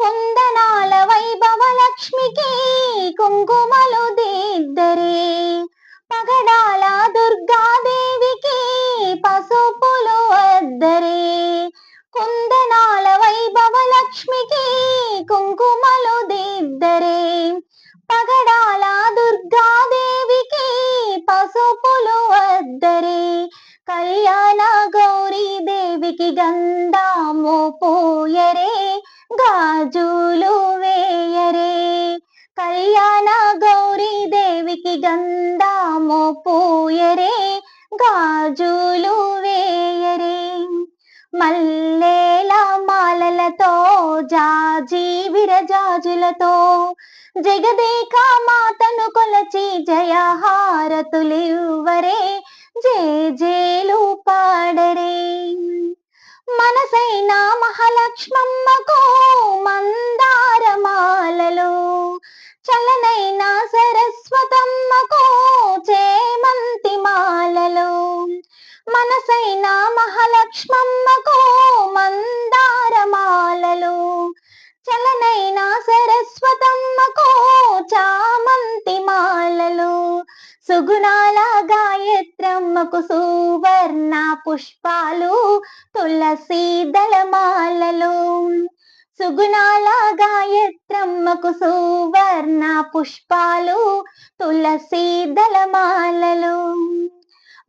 కుందనాల వైభవ లక్ష్మికి కుంకుమలు దిద్దరే. పగడాల దుర్గాదేవికి పసుపులు వద్దరే కుందనాల వైభవ లక్ష్మికి కుంకుమలు దిద్దరే. పగడాల దుర్గాదేవికి పసుపులు వద్దరే కళ్యాణ గౌరీ దేవికి గంధాము పోయరే కళ్యాణ గౌరీ దేవికి గంధాము పూయరే గాజులు వేయరే. మల్లేల మాలలతో జాజి విరజాజులతో జగదేక మాతను కొలచి జయహారతులివ్వరే జే జేలు పాడరే. మనసైన మహాలక్ష్మమ్మకు మంద మనసైన మహాలక్ష్మమ్మకు మందారమాలలో. చలనైన సరస్వతమ్మకు చామంతి మాలలు. సుగుణాల గాయత్రమ్మకు సువర్ణ పుష్పాలు తులసి దళమాలలు. సుగుణాల గాయత్రమ్మకు సువర్ణ పుష్పాలు తులసి దళమాలలు.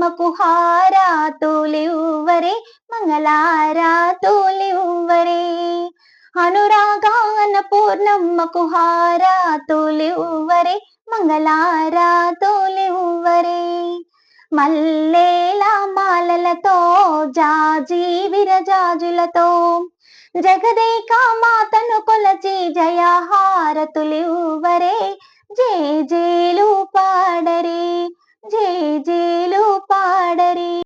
పూర్ణమ్మకు హారాతులివ్వరే మంగళారాతులివ్వరే అనురాగాన పూర్ణమ్మకు హారాతులివ్వరే మంగళారాతులివ్వరే మల్లేల మాలలతో జాజి విరజాజులతో జగదేక మాతను కొలచి జయహారతులివ్వరే జేజేలు పాడరే జై జేజేలు పాడరే.